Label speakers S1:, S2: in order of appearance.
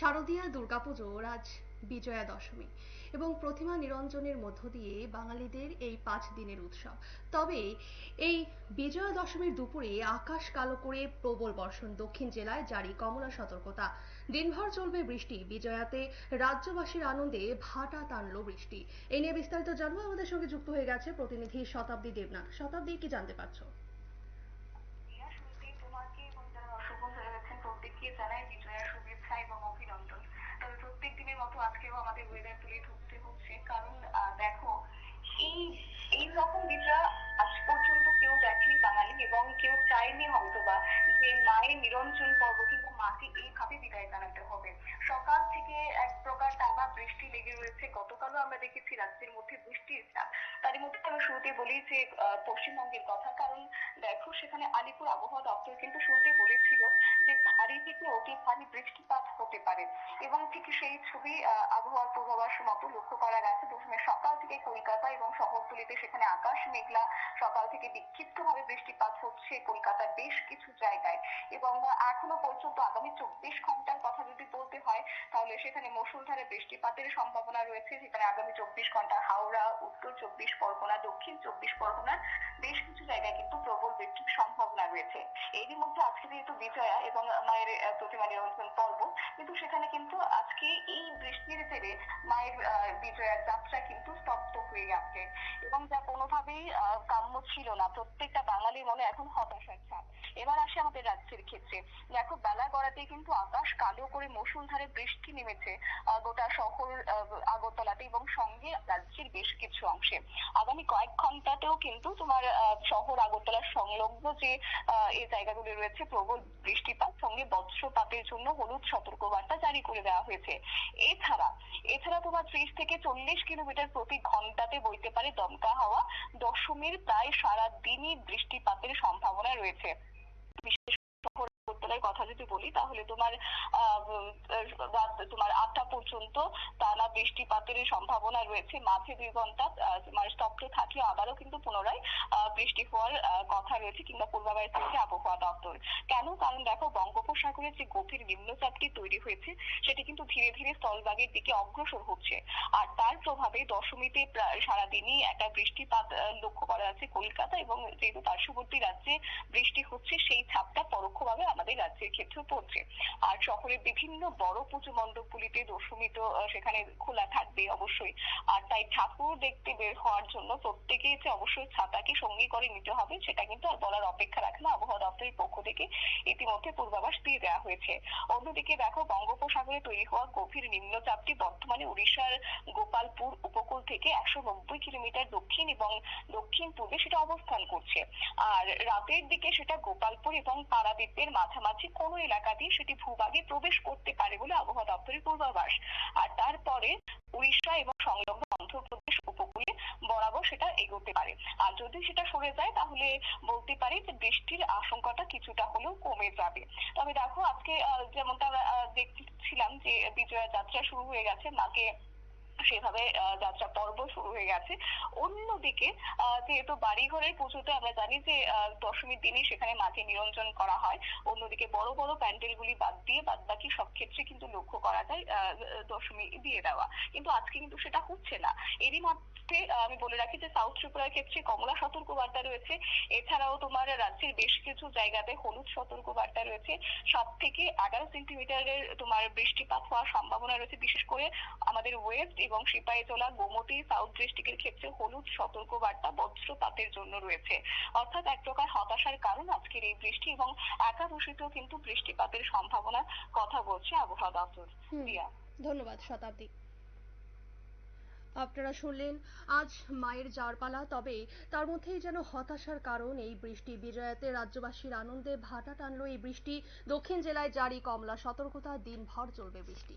S1: শারদীয়া দুর্গাপুজোর আজ বিজয়া দশমী এবং প্রতিমা নিরঞ্জনের মধ্য দিয়ে বাঙালিদের এই পাঁচ দিনের উৎসব। তবে এই বিজয়া দশমীর দুপুরে আকাশ কালো করে প্রবল বর্ষণ দক্ষিণ জেলায় জারি কমলা সতর্কতা। দিনভর চলবে বৃষ্টি। বিজয়াতে রাজ্যবাসীর আনন্দে ভাটা টানল বৃষ্টি। এই নিয়ে বিস্তারিত জানব। আমাদের সঙ্গে যুক্ত হয়ে গেছে প্রতিনিধি শতাব্দী দেবনাথ। শতাব্দী, কি জানতে পারছ?
S2: আজকেও আমাদের ওয়েদার তুলে ধরতে হচ্ছে। কারণ দেখো, এই এই রকম বিজয়া আজ পর্যন্ত কেউ দেখেনি বাঙালি এবং কেউ চায়নি হয়তোবা যে মায়ের নিরঞ্জন পর্ব কিন্তু মাকে এইভাবে বিদায় জানাতে হবে। সকাল থেকে এক প্রকার টানা বৃষ্টি লেগে রয়েছে। গতকালও আমরা দেখেছি রাজ্যের মধ্যে বৃষ্টির চাপ। তারই মধ্যে আমি শুরুতে বলি যে পশ্চিমবঙ্গের কথা। কারণ দেখো, সেখানে আলিপুর আবহাওয়া দপ্তর কিন্তু শুরুতে বলেছিল যে, ভারী থেকে অতি ভারী বৃষ্টিপাত হতে পারে। এবং ঠিক সেই ছবি আবহাওয়ার পূর্বাভাস মতো লক্ষ্য করা গেছে। দশমের সকাল থেকে কলকাতা এবং শহরতলিতে সেখানে আকাশ মেঘলা। সকাল থেকে বিক্ষিপ্তভাবে বৃষ্টিপাত হচ্ছে কলকাতার বেশ কিছু জায়গায়। এবং এখনও পর্যন্ত আগামী চব্বিশ ঘণ্টার কথা যদি বলতে হয়, তাহলে সেখানে মুষলধারে বৃষ্টিপাতের সম্ভাবনা রয়েছে যেখানে আগামী চব্বিশ ঘণ্টা হাওড়া উত্তর চব্বিশ পরগনা দক্ষিণ চব্বিশ পরগনার বেশ কিছু জায়গায় কিন্তু প্রবল বৃষ্টির সম্ভাবনা রয়েছে। এরই মধ্যে আজকে যেহেতু বিজয়া এবং মায়ের প্রতিমা নিরঞ্জন পর্ব কিন্তু সেখানে কিন্তু আজকে এই বৃষ্টির জেরে মায়ের বিজয়ার যাত্রা কিন্তু স্তব্ধ হয়ে গেছে এবং যা কোনোভাবেই আহ, ছিল না, প্রত্যেকটা বাঙালির মনে এখন হতাশার ছাপ এবার আসে আমাদের রাজ্যের ক্ষেত্রে। দেখো, বেলা গড়াতেই কিন্তু আকাশ কালো করে মুষলধারে বৃষ্টি নেমেছে গোটা শহর আগরতলাতে এবং সঙ্গে রাজ্যের বেশ কিছু অংশে। আগামী কয়েক ঘন্টাতেও কিন্তু তোমার শহর, আগরতলার সংলগ্ন যে এই জায়গাগুলি রয়েছে, প্রবল বৃষ্টিপাত, সঙ্গে বজ্রপাতের জন্য হলুদ সতর্কবার্তা জারি করে দেওয়া হয়েছে। এছাড়া এছাড়া তোমার ত্রিশ থেকে চল্লিশ কিলোমিটার প্রতি ঘন্টাতে বইতে পারে দমকা হাওয়া। দশমীর প্রায় সারা দিনই বৃষ্টিপাতের সম্ভাবনা রয়েছে। বিশেষ কথা যদি বলি, তাহলে তোমার রাত, তোমার আটটা পর্যন্ত টানা বৃষ্টিপাতের সম্ভাবনা রয়েছে। মাঝে দুই ঘণ্টা তোমার স্তব্ধ থাকলে আবারও কিন্তু পুনরায় বৃষ্টি হওয়ার কথা রয়েছে কিংবা পূর্বাভাস দিচ্ছে আবহাওয়া দপ্তর। কেন? কারণ দেখো, বঙ্গোপসাগরে যে গভীর নিম্নচাপটি তৈরি হয়েছে, সেটি কিন্তু ধীরে ধীরে স্থলভাগের দিকে অগ্রসর হচ্ছে। আর তার প্রভাবে দশমীতে সারাদিনই একটা বৃষ্টিপাত লক্ষ্য করা যাচ্ছে কলকাতা এবং যেহেতু পার্শ্ববর্তী রাজ্যে বৃষ্টি হচ্ছে, সেই ছাপটা পরোক্ষভাবে আমাদের রাজ্যের ক্ষেত্রেও পড়ছে আর শহরের বিভিন্ন বড় পুজো মণ্ডপগুলিতে দশমী তো সেখানে খোলা থাকবে অবশ্যই। আর তাই ঠাকুর দেখতে বের হওয়ার জন্য প্রত্যেকেই যে অবশ্যই ছাতাকে সঙ্গী করে নিতে হবে, সেটা কিন্তু আর বলার অপেক্ষা রাখে না। আবহাওয়া দপ্তরের পক্ষ থেকে ইতিমধ্যে পূর্বাভাস দিয়ে দেওয়া হয়েছে। অন্যদিকে দেখো, বঙ্গোপসাগরে তৈরি হওয়া গভীর নিম্নচাপটি বর্তমানে উড়িষ্যার গোপালপুর উপকূল থেকে একশো নব্বই কিলোমিটার দক্ষিণ এবং দক্ষিণ পূর্বে সেটা অবস্থান করছে। আর রাতের দিকে সেটা গোপালপুর এবং পারাদ্বীপের মাঝামাঝি কোনো এলাকা দিয়ে সেটি ভূভাগে প্রবেশ করতে পারে বলে আবহাওয়া দপ্তরের পূর্বাভাস। আর তারপরে উড়িষ্যা এবং সংলগ্ন অন্ধ্রপ্রদেশ উপকূলে বরাবর সেটা এগোতে পারে। আর যদি সেটা সরে যায়, তাহলে বলতে পারি যে বৃষ্টির আশঙ্কাটা কিছুটা হলেও কমে যাবে। তবে দেখো, আজকে যেমনটা আমরা দেখছিলাম যে বিজয়া যাত্রা শুরু হয়ে গেছে। মাকে সেভাবে যাত্রা পর্ব শুরু হয়ে গেছে। অন্যদিকে যেহেতু বাড়ি ঘরের পুজোতে আমরা জানি যে দশমীর দিনই সেখানে মাকে নিরঞ্জন করা হয়, অন্যদিকে বড় বড় প্যান্ডেলগুলি বাদ দিয়ে বাদ বাকি সব ক্ষেত্রে কিন্তু লক্ষ্য করা যায় দশমী দিয়ে দেওয়া। কিন্তু আজকে কিন্তু সেটা হচ্ছে না। এরই মধ্যে আমি বলে রাখি যে সাউথ ত্রিপুরার ক্ষেত্রে কমলা সতর্কবার্তা রয়েছে। এছাড়াও তোমার রাজ্যের বেশ কিছু জায়গাতে হলুদ সতর্কবার্তা রয়েছে। সাত থেকে এগারো সেন্টিমিটারের তোমার বৃষ্টিপাত হওয়ার সম্ভাবনা রয়েছে। বিশেষ করে আমাদের ওয়েস্ট এবং সিপাহীজলা গোমতী সাউথ ডিস্ট্রিক্টের ক্ষেত্রে হলুদ সতর্কবার্তা বজ্রপাতের জন্য রয়েছে। অর্থাৎ এক প্রকার হতাশার কারণ আজকের এই বৃষ্টি এবং একাদশীতেও কিন্তু বৃষ্টিপাতের সম্ভাবনার কথা বলছে আবহাওয়া দপ্তর। রিয়া
S1: ধন্যবাদ শতাব্দী। আপনারা শুনলেন আজ মায়ের যাওয়ার পালা তবে তার মধ্যেই যেন হতাশার কারণ এই বৃষ্টি। বিজয়াতে রাজ্যবাসীর আনন্দে ভাটা টানলো এই বৃষ্টি। দক্ষিণ জেলায় জারি কমলা সতর্কতা দিনভর চলবে বৃষ্টি।